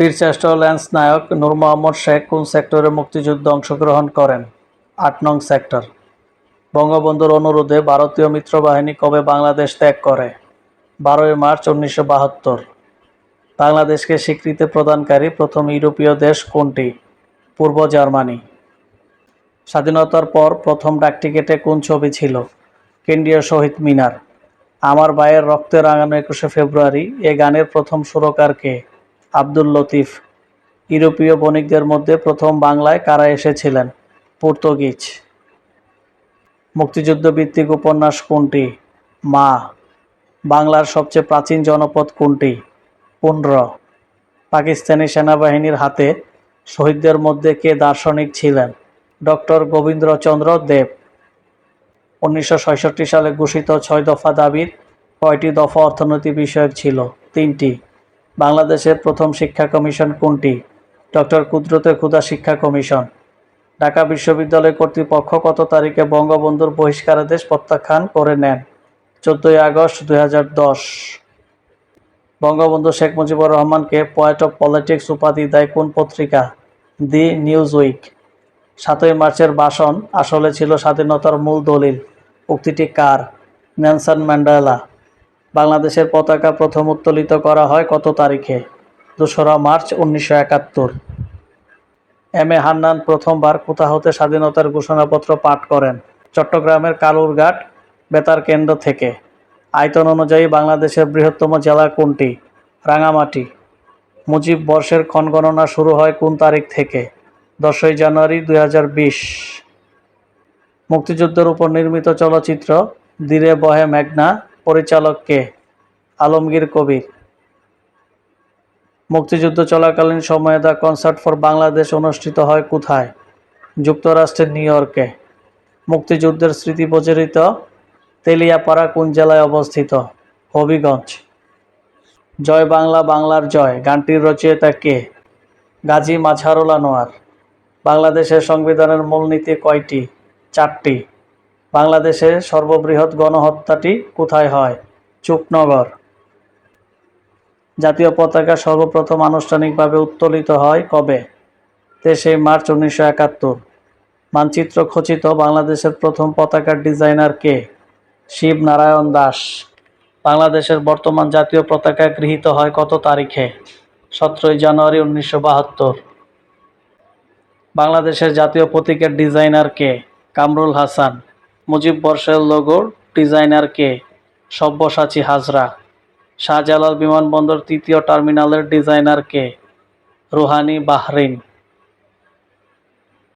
বীরশ্রেষ্ঠ ল্যান্স নায়ক নূর মোহাম্মদ শেখ কোন সেক্টরে মুক্তিযুদ্ধে অংশগ্রহণ করেন? আট নং সেক্টর। বঙ্গবন্ধুর অনুরোধে ভারতীয় মিত্রবাহিনী কবে বাংলাদেশ ত্যাগ করে? বারোই মার্চ উনিশশো বাহাত্তর। বাংলাদেশকে স্বীকৃতি প্রদানকারী প্রথম ইউরোপীয় দেশ কোনটি? পূর্ব জার্মানি। স্বাধীনতার পর প্রথম ডাকটিকেটে কোন ছবি ছিল? কেন্দ্রীয় শহীদ মিনার। আমার ভাইয়ের রক্তে রাঙানো একুশে ফেব্রুয়ারি, এ গানের প্রথম সুরকার কে? আব্দুল লতিফ। ইউরোপীয় বণিকদের মধ্যে প্রথম বাংলায় কারা এসেছিলেন? পর্তুগিজ। মুক্তিযুদ্ধ ভিত্তিক উপন্যাস কোনটি? মা। বাংলার সবচেয়ে প্রাচীন জনপদ কোনটি? পুন্ড্র পাকিস্তানি সেনাবাহিনীর হাতে শহীদদের মধ্যে কে দার্শনিক ছিলেন? ডক্টর গোবিন্দ্রচন্দ্র দেব। উনিশশো সালে ঘোষিত ছয় দফা দাবির কয়টি দফা অর্থনৈতিক বিষয়ক ছিল? তিনটি। বাংলাদেশের প্রথম শিক্ষা কমিশন কোনটি? ডক্টর কুদরতে ক্ষুদা শিক্ষা কমিশন। ঢাকা বিশ্ববিদ্যালয় কর্তৃপক্ষ কত তারিখে বঙ্গবন্ধুর বহিষ্কারাদেশ প্রত্যাখ্যান করে নেন? চোদ্দই আগস্ট দুই হাজার দশ। বঙ্গবন্ধু শেখ মুজিবুর রহমানকে পয়েট অফ পলিটিক্স উপাধি দেয় কোন পত্রিকা? দি নিউজ উইক সাতই মার্চের ভাষণ আসলে ছিল স্বাধীনতার মূল দলিল। উক্তিটি কার? Nelson Mandela. বাংলাদেশের পতাকা প্রথম উত্তোলিত করা হয় কত তারিখে? দোসরা মার্চ উনিশশো একাত্তর। এম এ হান্নান প্রথমবার কোথা হতে স্বাধীনতার ঘোষণাপত্র পাঠ করেন? চট্টগ্রামের কালুরঘাট বেতার কেন্দ্র থেকে। আয়তন অনুযায়ী বাংলাদেশের বৃহত্তম জেলা কোনটি? রাঙামাটি। মুজিব বর্ষের ক্ষণগণনা শুরু হয় কোন তারিখ থেকে? দশই জানুয়ারি দু হাজার বিশ। মুক্তিযুদ্ধের উপর নির্মিত চলচ্চিত্র দিরে বহে মেঘনা পরিচালক কে আলমগীর কবির। মুক্তিযুদ্ধ চলাকালীন সময়ে দ্য কনসার্ট ফর বাংলাদেশ অনুষ্ঠিত হয় কোথায়? যুক্তরাষ্ট্রের নিউ ইয়র্কে। মুক্তিযুদ্ধের স্মৃতি প্রচারিত তেলিয়াপাড়া কোন জেলায় অবস্থিত? হবিগঞ্জ। জয় বাংলা, বাংলার জয়। গানটির রচয়িতা কে? গাজী মাঝহারুল আনোয়ার। বাংলাদেশের সংবিধানের মূলনীতি কয়টি? চারটি। বাংলাদেশের সর্ববৃহৎ গণহত্যাটি কোথায় হয়? চুকনগর জাতীয় পতাকা সর্বপ্রথম আনুষ্ঠানিকভাবে উত্তোলিত হয় কবে? তেইশে মার্চ উনিশশো একাত্তর। মানচিত্র খচিত বাংলাদেশের প্রথম পতাকার ডিজাইনার কে? শিব নারায়ণ দাস। বাংলাদেশের বর্তমান জাতীয় পতাকা গৃহীত হয় কত তারিখে? সতেরোই জানুয়ারি উনিশশো বাহাত্তর। বাংলাদেশের জাতীয় প্রতীকের ডিজাইনার কে? কামরুল হাসান। মুজিব বর্ষের লোগোর ডিজাইনার কে? সব্যসাচী হাজরা। শাহজালাল বিমানবন্দর তৃতীয় টার্মিনালের ডিজাইনার কে? রুহানি বাহরিন।